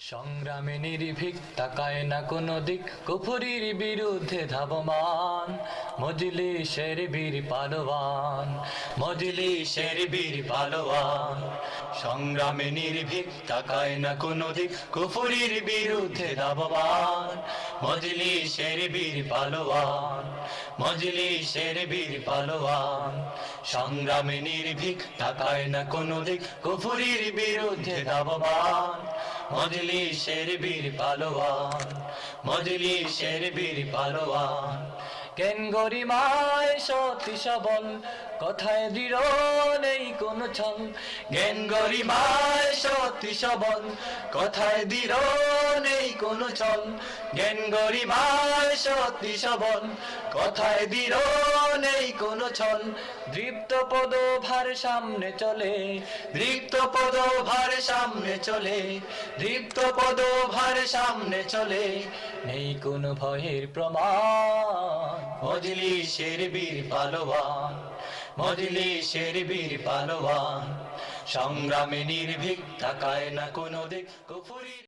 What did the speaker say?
সংগ্রামে নির্ভীক, তাকায় না কোনো দিক। কুফুরির বিরুদ্ধে ধাবমান, মজলিসের বীর পালোয়ান, মজলিসের বীর পালোয়ান। সংগ্রামে নির্ভীক, তাকায় না কোনো দিক। কুফুরির বিরুদ্ধে ধাবমান, মজলিসের বীর পালোয়ান, মজলিসের বীর পালোয়ান। সংগ্রামে নির্ভীক, তাকায় না কোনো দিক। কুফুরির বিরুদ্ধে ধাবমান মজলিসের বীর পালোয়ান, মজলিসের বীর পালোয়ান। কেন গরিমায় সতী সবল, কথায় দৃঢ় নেই কোন ছল। জ্ঞান গরিমায় সতী সবল, কথায় দৃঢ় নেই কোন ছল। জ্ঞান গরিমায় সতী সবল, কথায় দৃঢ় নেই কোন দৃপ্ত পদ ভার সামনে চলে। দৃপ্ত পদ ভার সামনে চলে। দৃপ্ত পদ ভার সামনে চলে। নেই ভয়ের প্রমাণ। মজলিসের বীর পালোয়ান। মজলিসের বীর পালোয়ান। সংগ্রামে নির্ভীক তাকায় না কোনো দিক। কুফুরি